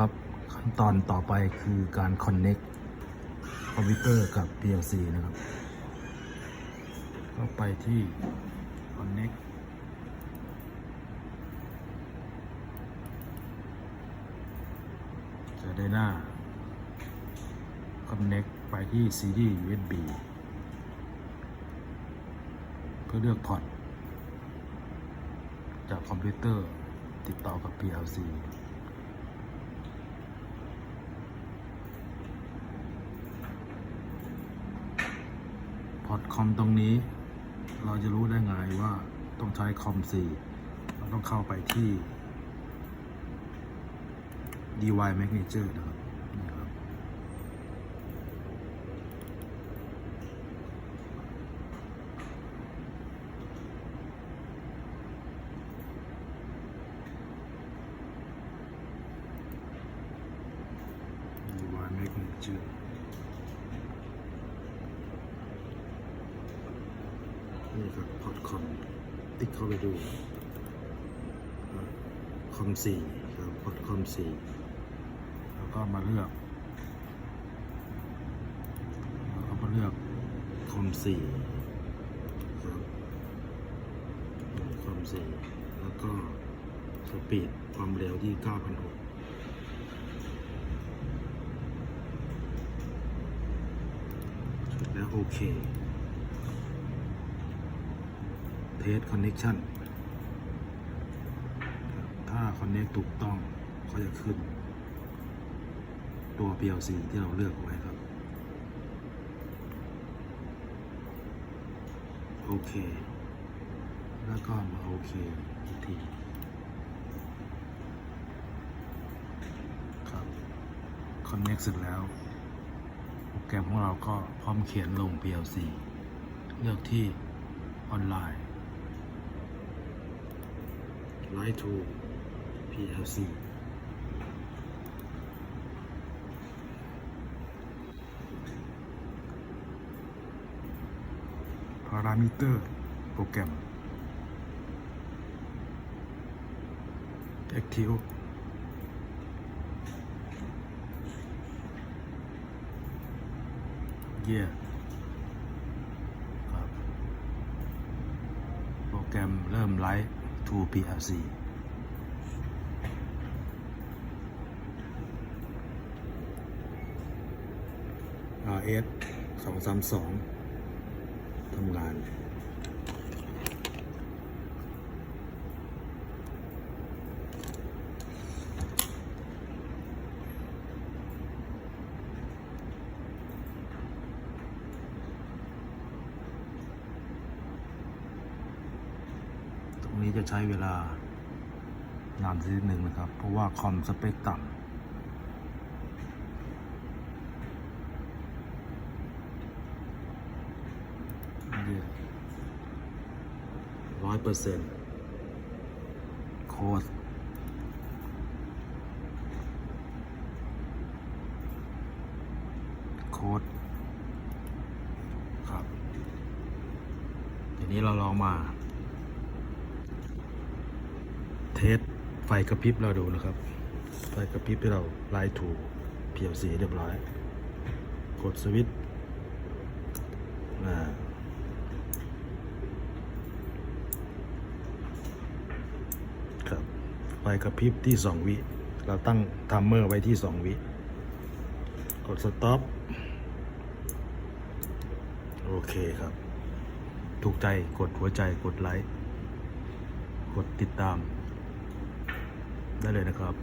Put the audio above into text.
ครับ ขั้นตอนต่อไปคือการ Connect คอมพิวเตอร์กับ PLC นะครับ ก็ไปที่ Connect จะได้หน้า Connect ไปที่ CD USB เพื่อเลือกพอร์ตจากคอมพิวเตอร์ติดต่อกับ PLC อดคอมตรงนี้ เราจะรู้ได้ไงว่าต้องใช้คอม4เราต้องเข้าไปที่ DY Manager นะครับนี่ครับ DY Manager นี่ครับพอร์ตคอมติ๊กเข้าไปดูคอมสี่ครับพอร์ตคอมสี่แล้วก็มาเลือกแล้วก็มาเลือกคอมสี่ครับคอมสี่แล้วก็สปีดความเร็วที่ 9,600แล้วโอเค เทสคอนเน็ชันถ้าคอนเน็กถูกต้องก็จะขึ้น ตัว PLC ที่เราเลือกไว้ครับ โอเค แล้วก็มาโอเคอีกทีครับคอนเน็กเสร็จแล้ว โปรแกรมของเราก็พร้อมเขียนลง PLC เลือกที่ออนไลน์ Write to PLC พารามิเตอร์โปรแกรม Active เยียครับ โปรแกรมเริ่มไลฟ์ to PLC RS สองสามสองทำงาน จะใช้เวลานานนิดหนึ่งนะครับ เพราะว่าคอมสเปคต่ำร้อยเปอร์เซ็นต์โค้ดโค้ดครับทีนี้เราลองมา เท สไฟกระพริบเราดูนะครับ ไฟกระพริบที่เราไล่ถูก PLC เรียบร้อย กดสวิตช์ครับไฟกระพริบที่ 2 วิ เราตั้งทัมเมอร์ไว้ที่ 2 วิ กดสต็อปโอเคครับ ถูกใจกดหัวใจกดไลค์ กดติดตาม ได้เลยนะครับ